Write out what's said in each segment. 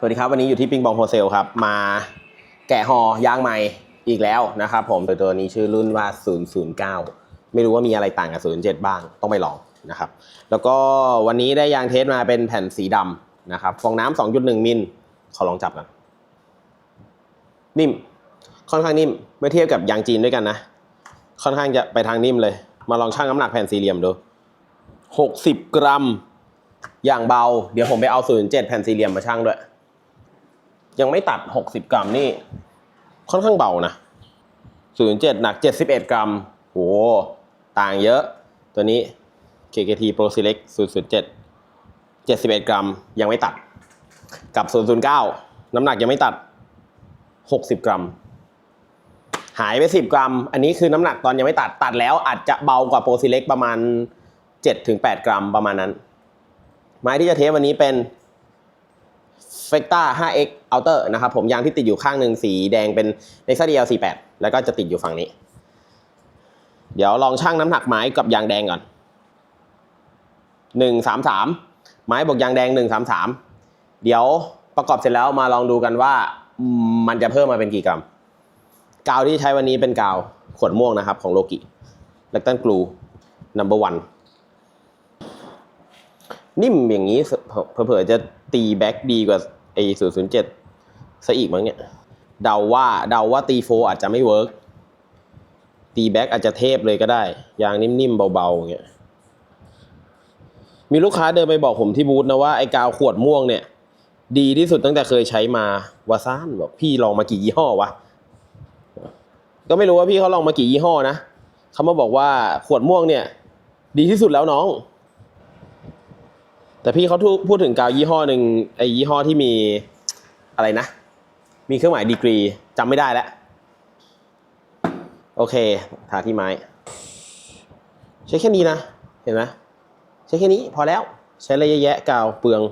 สวัสดีครับวันนี้อยู่ที่ปิงปองโฮเซลครับ มาแกะหอยางใหม่อีกแล้วนะครับผมตัวตัวนี้ชื่อรุ่นว่า 009 ไม่รู้ว่ามีอะไรต่างกับ 07 บ้างต้องไปลองนะครับ แล้วก็วันนี้ได้ยางเทสมาเป็นแผ่นสีดำนะครับฟองน้ำ2.1 มิลขอลองจับกันนิ่ม ค่อนข้างนิ่มเมื่อเทียบกับยางจีนด้วยกันนะ ค่อนข้างจะไปทางนิ่มเลย มาลองชั่งน้ำหนักแผ่นสี่เหลี่ยมดู 60 กรัม อย่างเบา เดี๋ยวผมไปเอา 07 แผ่นสี่เหลี่ยมมาชั่งด้วย ยังไม่ตัด 60 กรัมนี่ ค่อนข้างเบานะ 07 หนัก 71 กรัมโหต่างเยอะ ตัวนี้ KKT Pro Select 007 71 กรัมยังไม่ตัด กับ 009 น้ำหนักยังไม่ตัด 60 กรัม หายไป 10 กรัม อันนี้คือน้ำหนักตอนยังไม่ตัดตัดแล้วอาจจะเบากว่า Pro Select ประมาณ 7-8 กรัมประมาณนั้น ไม้ที่จะเทสวันนี้เป็น f e c t a 5x Outer นะครับผมยางที่ติดอยู่ข้างหนึ่งสีแดงเป็น Nexa DL 48 แล้วก็จะติดอยู่ฝั่งนี้ เดี๋ยวลองชั่งน้ำหนักไม้กับยางแดงก่อน 133 ไม้บวกยางแดง 133 เดี๋ยวประกอบเสร็จแล้วมาลองดูกันว่ามันจะเพิ่มมาเป็นกี่กรัม กาวที่ใช้วันนี้เป็นกาวขวดม่วงนะครับของโลกิ l e c t a n Glue Number One นิ่มอย่างนี้เผลอๆจะตีแบ็กดีกว่า อศูนย์ศูนย์เจ็ดซะอีกมั้งเนี่ยเดาว่าเดาว่าตีโฟอาจจะไม่เวิร์กตีแบ็กอาจจะเทพเลยก็ได้ ยางนิ่มๆเบาๆอย่างเงี้ยมีลูกค้าเดินไปบอกผมที่บูธนะว่าไอ้กาวขวดม่วงเนี่ย ดีที่สุดตั้งแต่เคยใช้มาวาซ่านบอกพี่ลองมากี่ยี่ห้อวะก็ไม่รู้ว่าพี่เขาลองมากี่ยี่ห้อนะเขามาบอกว่าขวดม่วงเนี่ย ดีที่สุดแล้วน้อง แต่พี่เขาพูดถึงกาวยี่ห้อหนึ่งไอ้ยี่ห้อที่มีอะไรนะ มีเครื่องหมายดีกรีจำไม่ได้แล้ว โอเค ทาที่ไม้ ใช้แค่นี้นะ เห็นไหมใช้แค่นี้พอแล้ว ใช้อะไรเยอะแยะกาวเปลือง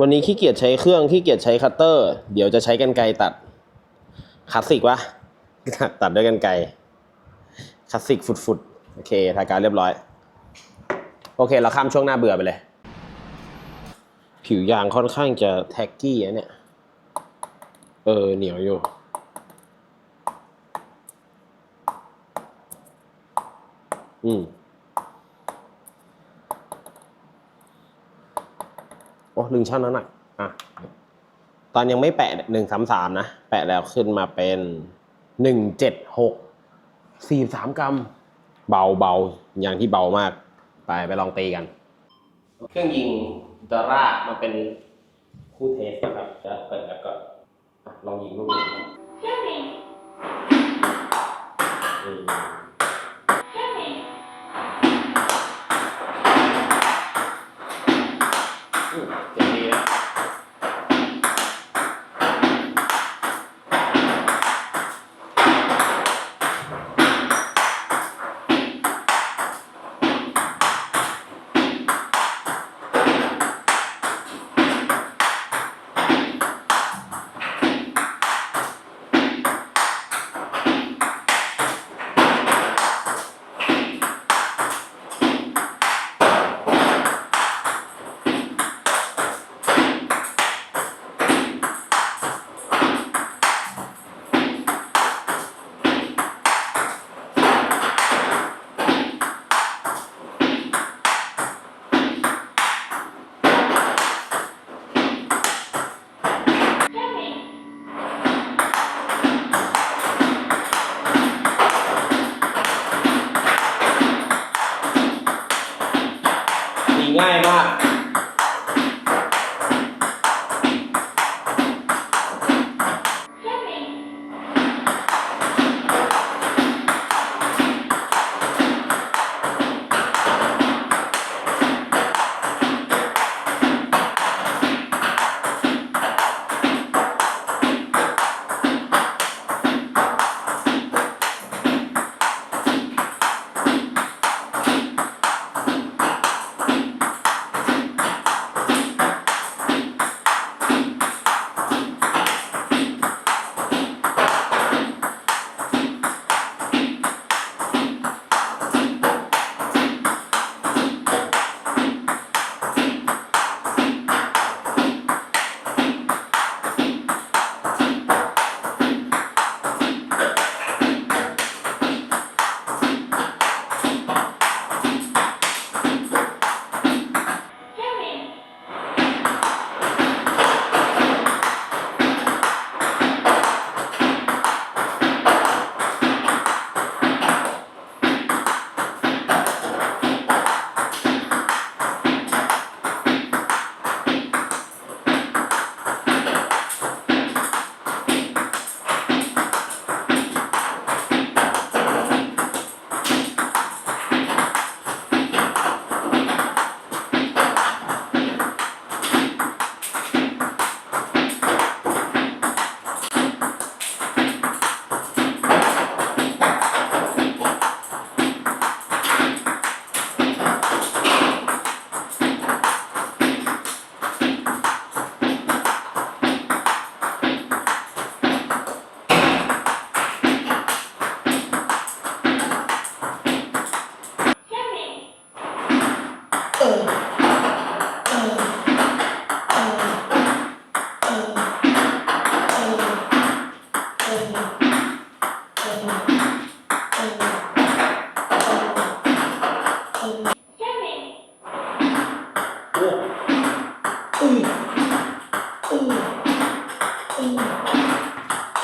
วันนี้ขี้เกียจใช้เครื่องขี้เกียจใช้คัตเตอร์ เดี๋ยวจะใช้กันไกตัดคลาสสิกวะตัดด้วยกันไกคลาสสิกฟุดๆ โอเคทาการเรียบร้อย โอเค เราข้ามช่วงหน้าเบื่อไปเลย ผิวยางค่อนข้างจะแท็กกี้อะเนี่ย เออ เหนียวอยู่อืมโอ้ลืมชั่งน้ำหนักอะ ตอนยังไม่แปะหนึ่งสามสามนะ แปะแล้วขึ้นมาเป็นหนึ่งเจ็ดหกสี่สามกรัม เบาเบาอย่างที่เบามาก ไปไปลองตีกัน เครื่องยิงดาร่ามาเป็นคู่เทสนะครับจะเปิดแล้วก็อะลองยิงลูกนี้อืมอื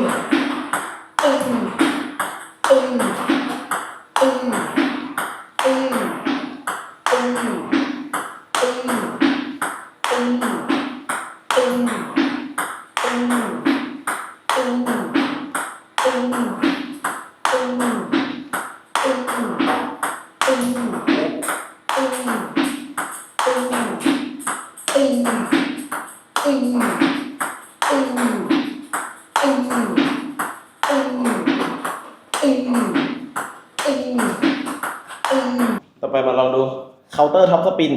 Thank you. คาน์เตอร์ท็อปสปิน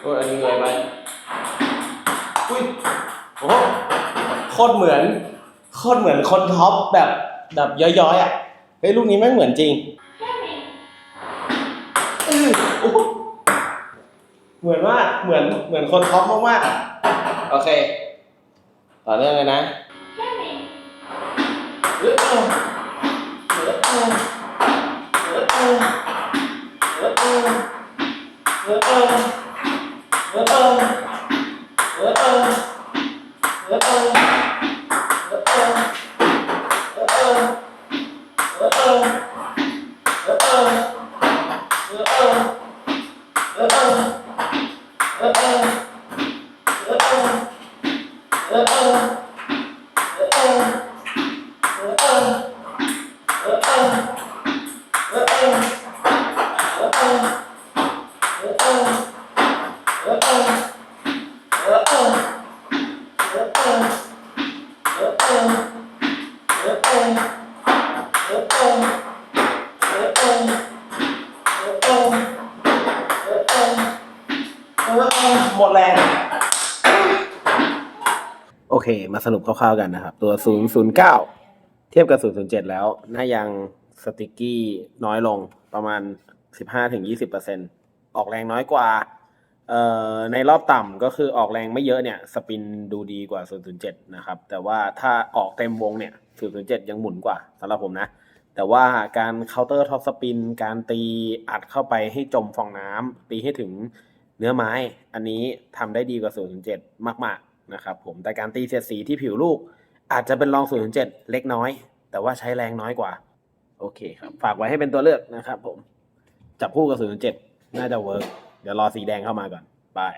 โอ้ยอันนี้เลยไปอุ้ยโอ้โหโคตรเหมือน โคตรเหมือนคนท็อปแบบแบบย้อยๆอะเฮ้ยลูกนี้ไม่เหมือนจริงอือโอ้โหเหมือนว่าเหมือนเหมือนคนท็อปมากๆโอเค ต่อเนื่องเลยนะ เออเออเออ Uh-oh. Uh-oh. Uh-oh. Uh-oh. หมดแรงโอเค มาสรุปคร่าวๆกันนะครับ ตัว 009 เทียบกับ 007 แล้ว หน้ายังสติกกี้น้อยลงประมาณ 15-20%ออกแรงน้อยกว่าเอ่อในรอบต่ำก็คือออกแรงไม่เยอะเนี่ย สปินดูดีกว่า 007 นะครับ แต่ว่าถ้าออกเต็มวงเนี่ย 007 ยังหมุนกว่าสำหรับผมนะ แต่ว่าการเคาน์เตอร์ท็อปสปิน การตีอัดเข้าไปให้จมฟองน้ำตีให้ถึง เนื้อไม้อันนี้ทำได้ดีกว่า 0.7 มาก ๆ นะครับผมแต่การตีเสียดสีที่ผิวลูก อาจจะเป็นรอง 0.7 เล็กน้อย แต่ว่าใช้แรงน้อยกว่า โอเคครับ ฝากไว้ให้เป็นตัวเลือกนะครับผม จับคู่กับ007น่าจะเวิร์กเดี๋ยวรอสีแดงเข้ามาก่อน บาย